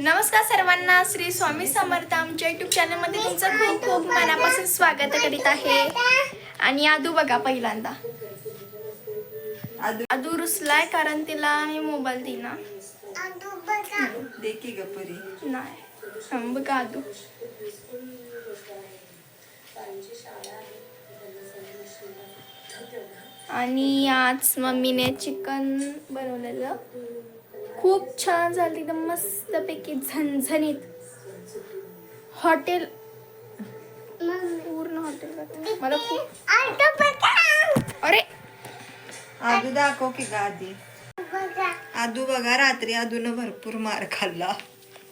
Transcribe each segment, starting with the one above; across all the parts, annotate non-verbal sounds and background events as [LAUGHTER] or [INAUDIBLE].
नमस्कार सर्वांना श्री स्वामी समर्थ आमच्या युट्यूब चॅनलमध्ये तुमचं खूप खूप मनापासून स्वागत करीत आहे. आणि आदू बघा पहिल्यांदा. आदू आदू रुसलाय कारण तिला मी मोबाईल दिना दे की ग परी. नाही हं, बघा आदू. आणि आज मम्मीने चिकन बनवलेलं. खूप छान झालं एकदम मस्तपैकी झणझणीत. हॉटेल पूर्ण हॉटेल मला खूप अरे! आदू दाखव की ग आधी. आदू बघा रात्री आदून भरपूर मार खाल्ला.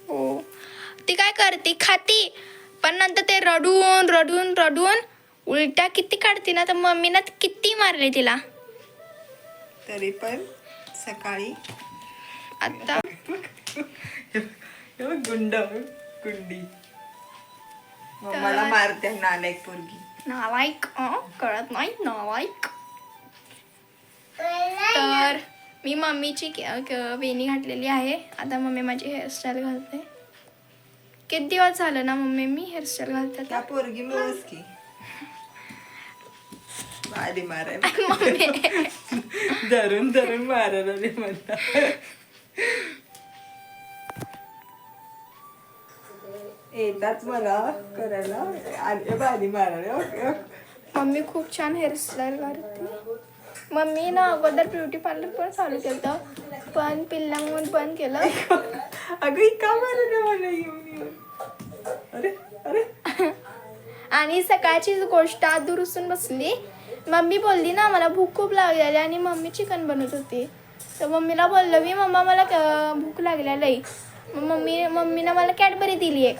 हो. ती काय करते? खाती. पण नंतर ते रडून रडून रडून उलट्या किती काढते ना तर मम्मीनं किती मारले तिला. तरी पण सकाळी आता गुंड गुंडी. मम्माला मारते नालायक पोरगी. नालायक अं, कळत नाही? नालायक. तर मी मम्मीची वेणी घातलेली आहे. आता मम्मी माझी हेअरस्टाईल घालते. किती दिवस झालं ना मम्मी मी हेअरस्टाईल घालते त्या पोरगी मिळस की. आधी माराय [LAUGHS] मम्मी. धरून धरून मारायला रे [LAUGHS] येताच मला करायला. मारायला. ओके. ओके मम्मी खूप छान हेअरस्टाईल करते मम्मी ना अगोदर ब्युटी पार्लर पण चालू केलं पण पिल्लांगून बंद केलं. अगं ही का मारलं मला येऊन येऊन. अरे अरे. [LAUGHS] आणि सकाळचीच गोष्ट आज दुरुस्तून बसली. मम्मी बोलली ना मला भूक खूप लागलेली आणि मम्मी चिकन बनवत होती. तर मम्मीला बोललं मी मम्मा मला भूक लागलेली आहे मग मम्मी मम्मीनं मला कॅडबरी दिली एक.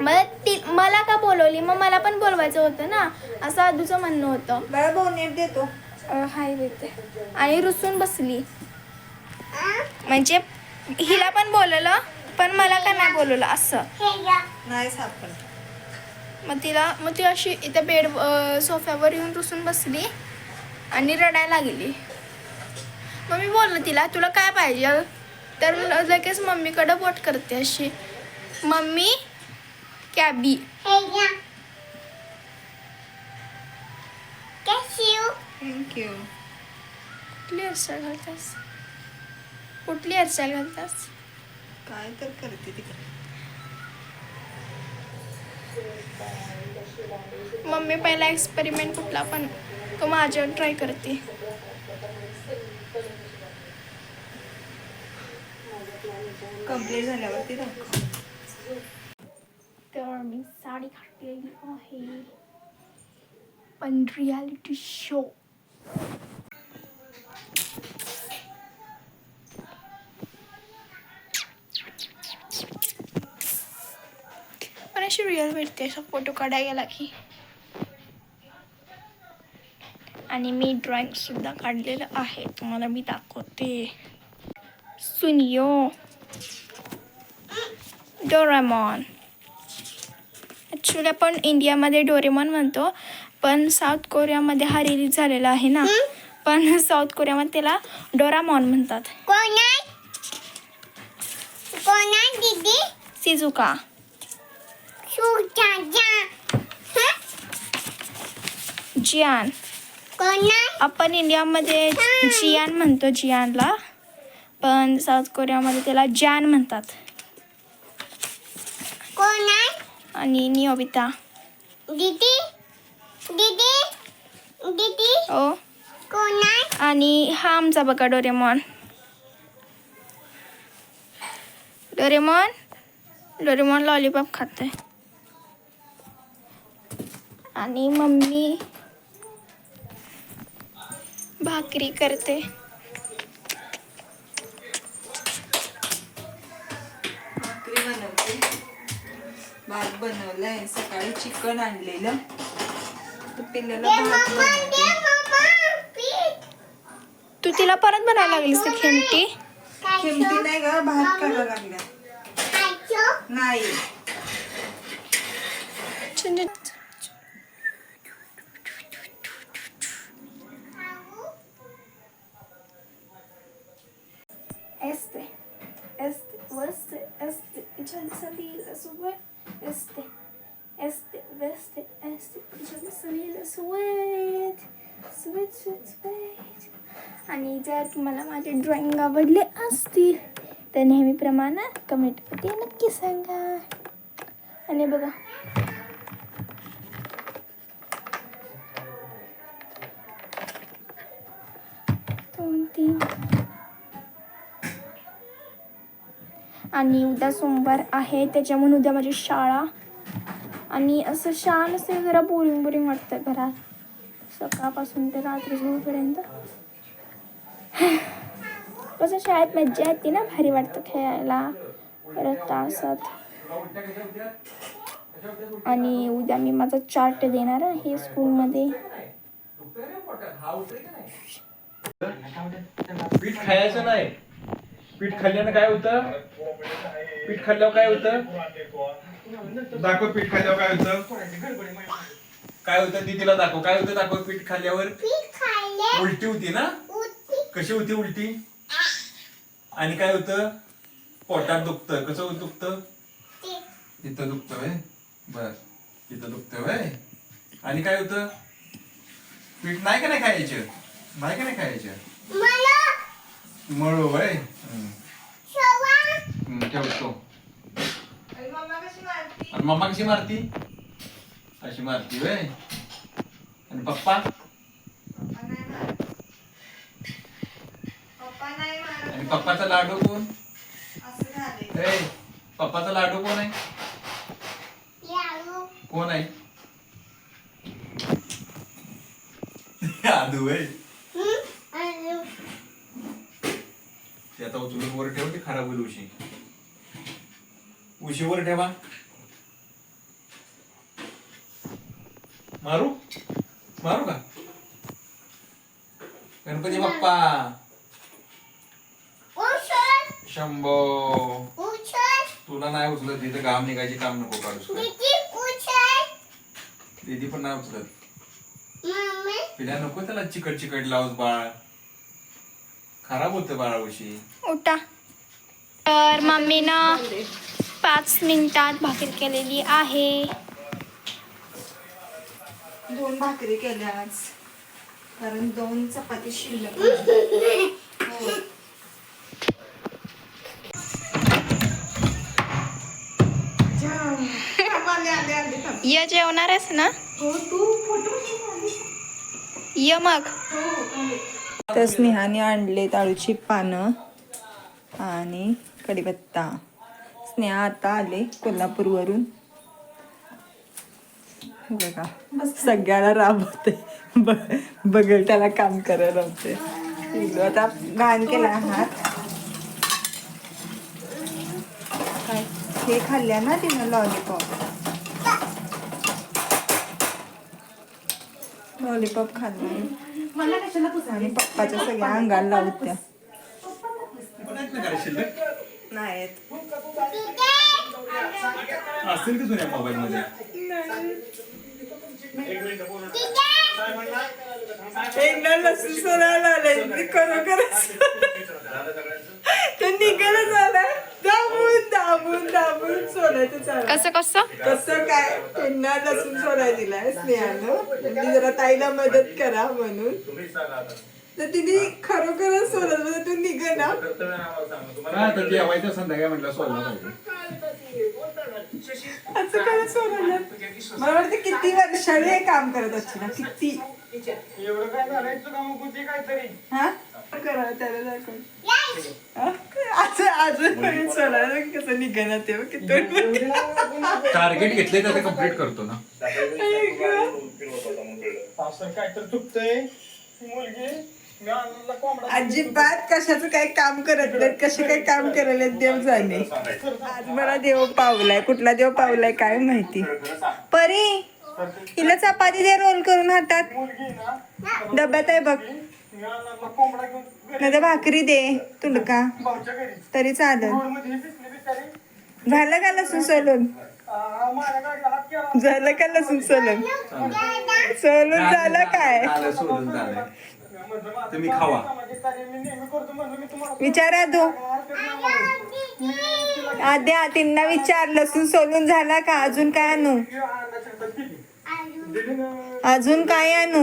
मला ती मला का बोलवली? मग मला पण बोलवायचं होतं ना. असं आदूचं म्हणणं होतं. बाळा भाऊ नीट देतो. हाय देते. आणि रुसून बसली. म्हणजे हिला पण बोलवलं पण मला का नाही बोलवलं? असं. नाही सापड मग तिला मग ती अशी इथं बेड सोफ्यावर येऊन रुसून बसली आणि रडायला लागली. मग मी बोललं तिला तुला काय पाहिजे? तर लगेच मम्मीकडं बोट करते अशी. मम्मी कॅबी. थँक्यू कुठली हेअरस्टाईल घालतास? कुठली हेअरस्टाईल घालतास? काय तर करते तिकडे मम्मी पहिला एक्सपेरिमेंट कुठला पण तो माझ्यावर ट्राय करते. कंप्लीट झाल्यावरती दाखव. तर मी साडी घातलेली आहे. पण रियालिटी शो पण अशी रिअल भेटते असं फोटो काढायला गेला की. आणि मी ड्रॉइंग सुद्धा काढलेलं आहे. तुम्हाला मी दाखवते. सुनियो. डोरामॉन. ॲक्च्युली आपण इंडियामध्ये डोरेमॉन म्हणतो पण साऊथ कोरियामध्ये हा रिलीज झालेला आहे ना. पण साऊथ कोरियामध्ये त्याला डोरामॉन म्हणतात. दीदी? सिजुका जियान. आपण इंडियामध्ये जियान म्हणतो जियानला. पण साऊथ कोरियामध्ये त्याला जॅन म्हणतात कोण आणि नियोबिता दीदी दीदी दीदी. ओ कोण आणि हा आमचा बघा डोरेमॉन. डोरेमॉन? डोरेमॉन लॉलीपॉप खाते आणि मम्मी भाकरी करते. भात बनवलाय. सकाळी चिकन आणलेलं. तर पिल्ल्याला भात बनवते तू तिला परत बनायला लागलीस ती खेमटी? किमती नाही ग भात करायला लागल्या. नाही. Este, este, este, este. salida, sube, este, este, este, este, salida, salida, sweet, sweet, sweet, sweet. आणि जर तुम्हाला माझे ड्रॉइंग आवडले असतील तर नेहमीप्रमाणे कमेंटमध्ये नक्की सांगा आणि बघा दोन तीन आणि उद्या सोमवार आहे त्याच्यामुळे उद्या माझी शाळा. आणि असं शान असेल जरा बोरिंग बोरिंग वाटतं घरात. सकाळपासून ते रात्री झोपर्यंत कसं शाळेत मज्जा येते ना भारी वाटतं खेळायला. परत तासात. आणि उद्या मी माझा चार्ट देणार आहे स्कूलमध्ये. पीठ खायचं नाही. पीठ खाल्ल्यानं काय होतं? पीठ खाल्ल्यावर काय होतं? दाखव पीठ खाल्ल्यावर काय होतं? काय होतं? दीदीला दाखव. काय होतं? दाखव पीठ खाल्ल्यावर. पीठ खाल्ले. उलटी होती ना? कशी होती उलटी? आणि काय होतं? पोटात दुखतं. कसं दुखतं? ते. इथं दुखतं वय बर. इथं दुखतं वय आणि काय होतं? पीठ नाही का नाही खायचं? नाही का नाही खायचं? मला मळू वय शवा ठेवतो आणि मम्मा कशी मारती? आणि मम्मा कशी मारती? अशी मारती वय आणि पप्पा? पप्पा नाही मारत. पप्पा नाही मारत आणि पप्पाचा लाडू कोण? असं झाले ए पप्पाचा लाडू कोण आहे? कोण आहे? आदू वय हं आणि ते आता उचलून वर ठेव ते खराब होईल उशी. उशी वर ठेवा. मारू? मारू का? गणपती बाप्पा. शंभो. तुला नाही उचलत तिथं घाम निघायचे काम नको काय? दीदी पण नाही उचलत. मम्मी. पिल्या नको त्याला चिकट चिकट लावूस बाळ. खराब होतं बाळा उशी उठा तर मम्मीनं पाच मिनिटात भाकरी केलेली आहे दोन भाकरी केल्या आज कारण दोन चपाती शिल्लक होत्या. हो. जाम. थांब, आले, आले, आले, थांब. य जेवणार आहेस ना हो, तू फोटो य मग तर स्नेहाने आणले ताळूची पानं आणि कढीपत्ता. स्नेहा आता आले कोल्हापूरवरून. बघा सगळ्याला राबवते. ब- बघल त्याला काम करत लावते. आता घाण केला हात काय हे खाल्ल्या ना तिनं लॉलीपॉप लॉलीपॉप खाल्ला आणि पप्पाच्या सगळ्या अंगाला नाहीत. असतील की जुन्या मोबाईल मध्ये एकदा लसूण सोलायला आलाय ते खरोखरच तो निघायला झाला. दाबून दाबून. सोलायचं कसं कसं? कसं काय? पुन्हा लसूण सोलाय दिलाय स्नेहानं. म्हणजे जरा ताईला मदत करा म्हणून. तर तिने खरोखरच सोलत म्हणजे तू निघ ना. हा तर जेवायचं संध्याकाळी म्हटलं सोडलं पाहिजे. असं काय सोडलं मला वाटतं किती वर्षाने हे काम करत असते ना किती? हा? करा त्याला दाखव हा? असं अजून सोडायला कसं निघणार ते बघ, किती टार्गेट घेतले तर ते कंप्लीट करतो ना. असं काय तर चुकतंय. मुलगी मी आणलेला कोंबडा. अजिबात कशाचं काही काम करत नाहीत कसे काही काम करायला देव जाणे. आज मला देव पावलाय. कुठला देव पावलाय काय माहिती. परी! हिला चपाती दे रोल करून हातात. डब्यात आहे बघ. नाही भाकरी दे तुडका. तरी बिचारी. झालं का लसूण सोलून? आ, माझ्या गाडीला हात केला. झालं का लसूण सोलून? सोलून झालं काय झालं, सोडून झालं म्हणलं माझं तुम्ही काम खावा. आहे, सामाजिक कार्य मी नेहमी करतो म्हणलं मी तुम्हाला विचारा तू. आद्या तिला विचार. लसूण सोलून झाला का? अजून काय आणू? अजून काय आणू?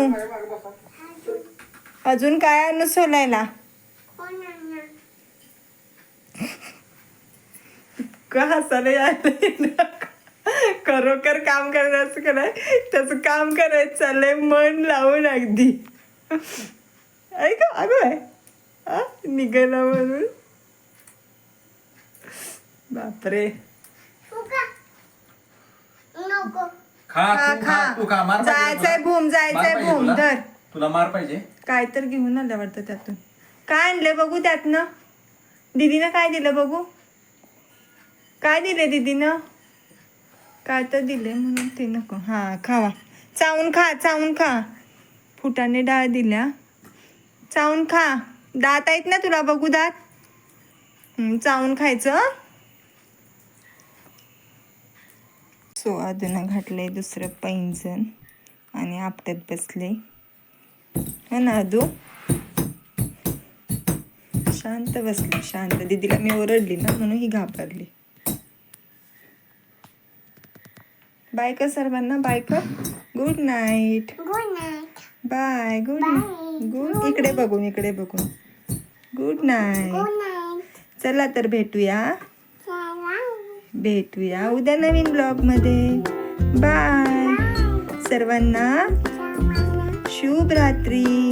अजून काय आणू सोलायला? का हसायला यायला खरोखर काम करण्याचं कराय त्याचं काम करायचं चाललंय मन लावून अगदी. ऐक अगं आहे निघाला म्हणून. बापरे नको खा खा तू खा तू खा मार पाहिजे जायचंय तुला? भूम मार जायचंय पाहिजे भूम. तुला? धर. तुला मार पाहिजे. काय तर घेऊन आलं वाटतं त्यातून. काय आणलंय बघू त्यातनं? दीदीनं काय दिलं बघू? काय दिले दीदीनं? काय तर दिले म्हणून ते नको. हां खावा. चावून खा चावून खा. फुटाने डाळ दिल्या. चावून खा. दात आहेत ना तुला बघू दात? हं, चावून खायचं हं? सो अधुना घातलंय दुसरं पैंजण आणि आपट्यात बसले. हा ना अदू शांत बसली शांत. दीदीला मी ओरडली ना म्हणून ही घाबरली. बाय सर्वांना बाय कर good night good night bye good good इकडे बघून इकडे बघून. गुड नाईट चला तर भेटूया भेटूया उद्या नवीन ब्लॉगमध्ये बाय सर्वांना शुभ रात्री